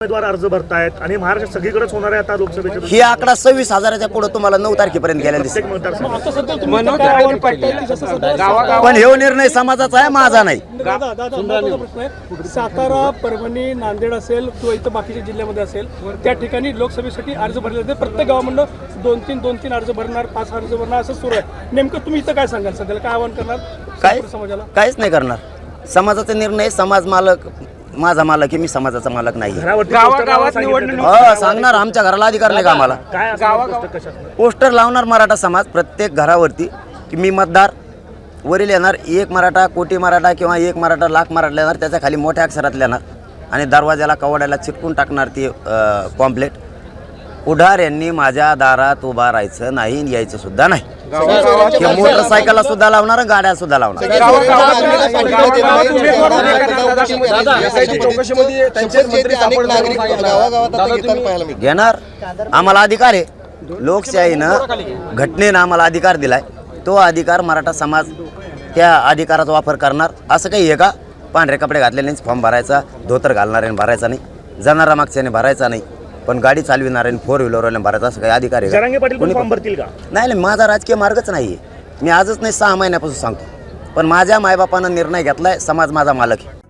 उमेदवार अर्ज भरतायत आणि महाराष्ट्र सगळीकडेच होणार आहे आता लोकसभेच्या ही आकडा सव्वीस हजाराच्या पुढे तुम्हाला नऊ तारखेपर्यंत मतदारसंघात सध्या पण हे निर्णय समाजाचा आहे माझा नाही. दादा दादा महत्त्वाचा प्रश्न आहे. सातारा परभणी नांदेड असेल किंवा इथं बाकीच्या जिल्ह्यामध्ये असेल त्या ठिकाणी लोकसभेसाठी अर्ज भरले जाते प्रत्येक गावामधनं दोन तीन दोन तीन अर्ज भरणार पाच अर्ज भरणार असं सुरू आहे. नेमकं तुम्ही इथं काय सांगाल सध्याला? काय आव्हान करणार काय? समाजाला? काहीच नाही करणार. समाजाचा निर्णय समाज मालक माझा मालक आहे मी समाजाचा मालक नाही हो सांगणार आमच्या घराला अधिकार नाही का आम्हाला? काय पोस्टर लावणार मराठा समाज प्रत्येक घरावरती की मी मतदार वरील येणार एक मराठा कोटी मराठा किंवा एक मराठा लाख मराठा येणार त्याच्याखाली मोठ्या अक्षरात लिहिणार. आणि दरवाजाला कवड्याला चिटकून टाकणार ती पॉम्पलेट. पुढार यांनी माझ्या दारात उभा राहायचं नाही आणि यायचं सुद्धा नाही. ते मोटरसायकलला सुद्धा लावणार गाड्या सुद्धा लावणार. घेणार आम्हाला अधिकार आहे. लोकशाहीनं घटनेनं आम्हाला अधिकार दिलाय. तो अधिकार मराठा समाज त्या अधिकाराचा वापर करणार. असं काही आहे का? पांढरे कपडे घातलेल्यानेच फॉर्म भरायचा धोतर घालणाऱ्याने भरायचा नाही. जाणारा मागच्याने भरायचा नाही. पण गाडी चालविणाऱ्याने फोर व्हीलरवाल्याने भरायचा असं काही अधिकार आहे जरांगे का पाटील पण कोणी फॉर्म भरतील का? नाही नाही माझा राजकीय मार्गच नाही मी आजच नाही सहा महिन्यापासून सांगतो. पण माझ्या मायबापानं निर्णय घेतलाय समाज माझा मालक आहे.